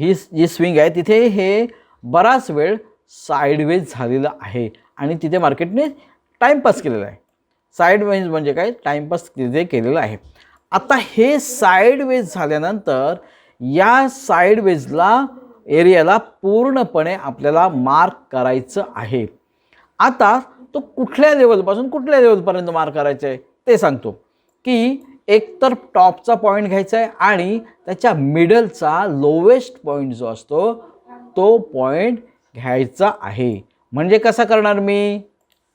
ही जी swing आहे तिथे हे बराच वेळ साईडवेज झालेलं आहे. आणि तिथे मार्केटने टाईमपास केलेला आहे. साईडवेज म्हणजे काय? टाईमपास तिथे केलेलं आहे. आता हे साईडवेज झाल्यानंतर या साईडवेजला एरियाला पूर्णपणे आपल्याला मार्क करायचं आहे. आता तो कुठल्या लेवलपासून कुठल्या लेवलपर्यंत मार्क करायचं आहे? ते सांगतो. की एकतर टॉपचा पॉईंट घ्यायचा आहे आणि त्याच्या मिडलचा लोवेस्ट पॉईंट जो असतो तो पॉईंट घ्यायचा आहे. म्हणजे कसा करणार मी?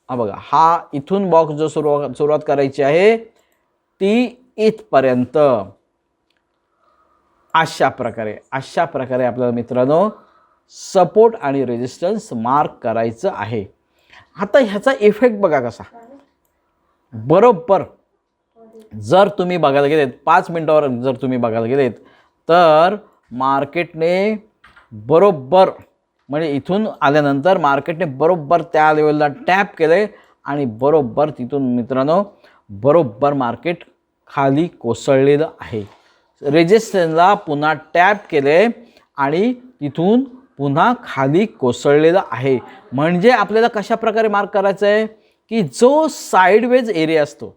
हा बघा हा इथून बॉक्स जो सुरुवात सुरुवात करायची आहे ती इथपर्यंत. अशा प्रकारे अशा प्रकारे आपल्याला मित्रांनो सपोर्ट आणि रेजिस्टन्स मार्क करायचं आहे. आता ह्याचा इफेक्ट बघा कसा. बरोबर. जर तुम्ही बघायला गेलेत पाच मिनटावर जर तुम्ही बघायला गेलेत तर मार्केटने बरोबर म्हणजे इथून आल्यानंतर मार्केटने बरोबर त्या लेवलला टॅप केले आणि बरोबर तिथून मित्रांनो बरोबर मार्केट खाली कोसळलेलं आहे. रेजिस्टन्सला पुन्हा टॅप केले आणि तिथून पुन्हा खाली कोसळलेलं आहे. म्हणजे आपल्याला कशाप्रकारे मार्क करायचं आहे की जो साईडवेज एरिया असतो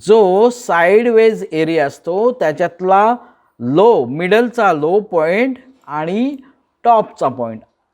जो साईडवेज एरिया असतो त्याच्यातला लो मिडलचा लो पॉईंट आणि टॉपचा पॉईंट